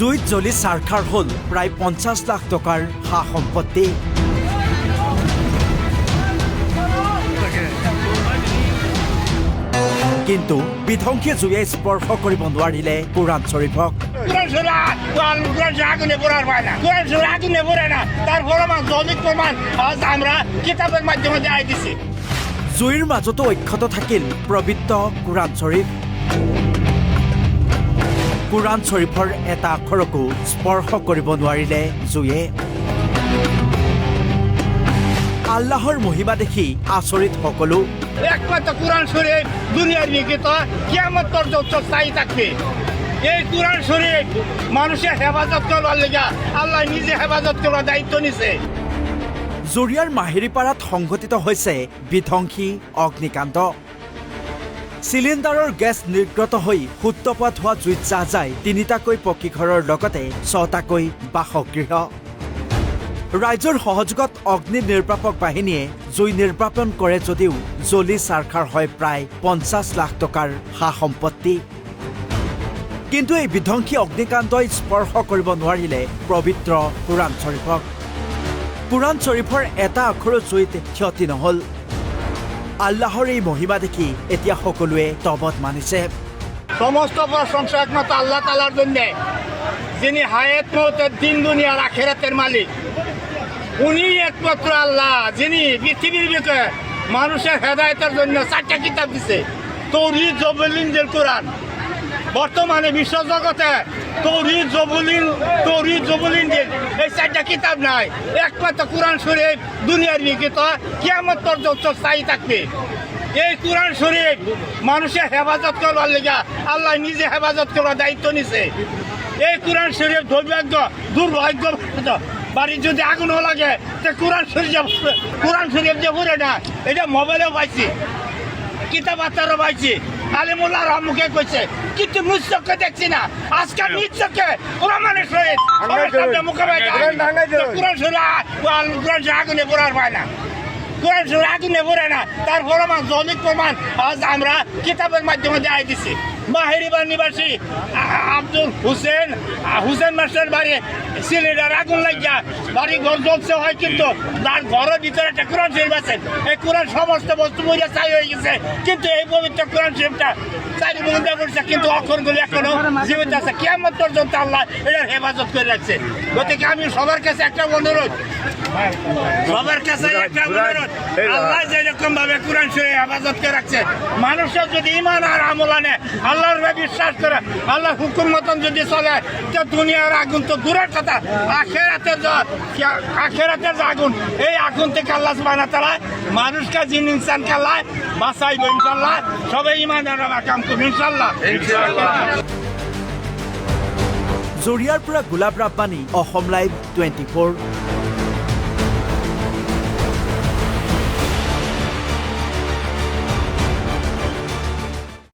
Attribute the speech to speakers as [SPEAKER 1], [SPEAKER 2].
[SPEAKER 1] জুইত জ্বলি চাৰখাৰ হ'ল। প্ৰায় পঞ্চাছ লাখ টকাৰ সা সম্পত্তি। কিন্তু বিধ্বংসী জুয়ে স্পৰ্শ কৰিব নোৱাৰিলে কোৰাণ শ্বৰীফক জুইৰ মাজতো অক্ষত থাকিল পবিত্ৰ কোৰাণ শ্বৰীফ কোৰাণ শ্বৰীফৰ এটা আখৰকো স্পৰ্শ কৰিব নোৱাৰিলে জুয়ে আল্লাহৰ মহিমা দেখি আচৰিত সকলো।
[SPEAKER 2] একমাত্র কোরআন শরীফ দুনিয়ার নিকিত কিয়ামত পর্যন্ত স্থায়ী থাকবে এই কোরআন শরীফ মানুষের হেফাজত করবার লেগা আল্লাহ নিজে হেফাজত করার দায়িত্ব নিছে।
[SPEAKER 1] জুৰিয়াৰ মাহিৰীপাৰাত সংঘটিত হৈছে বিধ্বংসী অগ্নিকাণ্ড। চিলিণ্ডাৰৰ গেছ নিৰ্গত হৈ সূত্ৰপাত হোৱা জুইত জাহ যায় তিনিটাকৈ পকীঘৰৰ লগতে ছটাকৈ বাসগৃহ। ৰাইজৰ সহযোগত অগ্নি নিৰ্বাপক বাহিনীয়ে জুই নিৰ্বাপন কৰে যদিও জ্বলি চাৰখাৰ হয় প্ৰায় পঞ্চাছ লাখ টকাৰ সা সম্পত্তি কিন্তু এই বিধ্বংসী অগ্নিকাণ্ডই স্পৰ্শ কৰিব নোৱাৰিলে পবিত্ৰ কোৰাণ শ্বৰীফক কোৰাণ শ্বৰীফৰ এটা আখৰো জুইত ক্ষতি নহ'ল। আল্লাহৰ এই মহিমা দেখি এতিয়া সকলোৱে তবত মানিছে।
[SPEAKER 2] সমস্ত প্রশংসা একমাত্র আল্লাহ তালার জন্য। যিনি হায়াত মতে দিন দুনিয়ার আখেরাতের মালিক। উনি একমাত্র আল্লাহ, যিনি পৃথিবীর বিষয়ে মানুষের হেদায়তের জন্য চারটা কিতাব দিছে। তৌরি জবলিন কোরআন বর্তমানে বিশ্ব জগতে তৌরিদ জবলিন তৌরিদ জবলিন এই চারটা কিতাব নাই। একমাত্র কোরআন শরীফ দুনিয়ার নিকিত কিয়ামত পর্যন্ত স্থায়ী থাকবে। এই কোরআন শরীফ মানুষের হেফাজত করবার লেগা আল্লাহ নিজে হেফাজত করার দায়িত্ব নিছে। এই কোরআন শরীফ দুর্ভাগ্য দুর্ভাগ্য বাড়ি যদি আগুন লাগে, তো কোরআন শরীফ কোরআন শরীফ যে ঘুরে না, এটা মোবাইলেও পাইছি। কিতাব আত্মারও পাইছি আলিমুল্লাহ রহমুখে কইছে। কিন্তু নিজ চোখে দেখছি না। আজকে নিজ চোখে কোরআনের সহিত মুখে কোরআন সুরা কোরআন সুরা আগুনে পড়ার পায় না। কোরআন সুরা আগুনে পড়ে না। তারপর আমার জনিক প্রমাণ আজ আমরা কিতাবের মাধ্যমে দেখাই দিছি। মাহেরিবার নিবাসী আব্দুল হুসেন হুসেন মাস্টার বাড়ি সিলিন্ডার আগুন লাগিয়া বাড়ি ঘর জ্বলছে হয় কিন্তু তার ঘরের ভিতরে একটা কোরআন শরীফ আছে। এই কোরআন সমস্ত বস্তু মরিয়া চাই হয়ে গেছে। কিন্তু এই পবিত্র কোরআন শরীফটা চারি বন্ধা করছে কিন্তু অক্ষরগুলি এখনও জীবিত আছে। কেমন পর্যন্ত আল্লাহ এটার হেফাজত করে রাখছে। গতিকে আমি সবার কাছে একটা অনুরোধ। সবার কাছে একটা অনুরোধ। আল্লাহ যেরকম ভাবে কোরআন শরীফ হেফাজত করে রাখছে মানুষের যদি ইমান আর আমল আনে, আল্লাহর বিশ্বাস করে আল্লাহ হুকুম মতন যদি চলে, তো দুনিয়ার আগুন তো দূরের কথা। আখেরাতের আখেরাতের যে আগুন, এই আগুন থেকে আল্লাহ ওয়া তাআলা মানুষকে, জিন ইনসান কাল্লায় বাঁচাইব ইনশাল্লাহ সবাই ইমান আর কাম ইনশাল্লাহ
[SPEAKER 1] জৰিয়াৰ পৰা Golap Rabbani Asom live twenty four.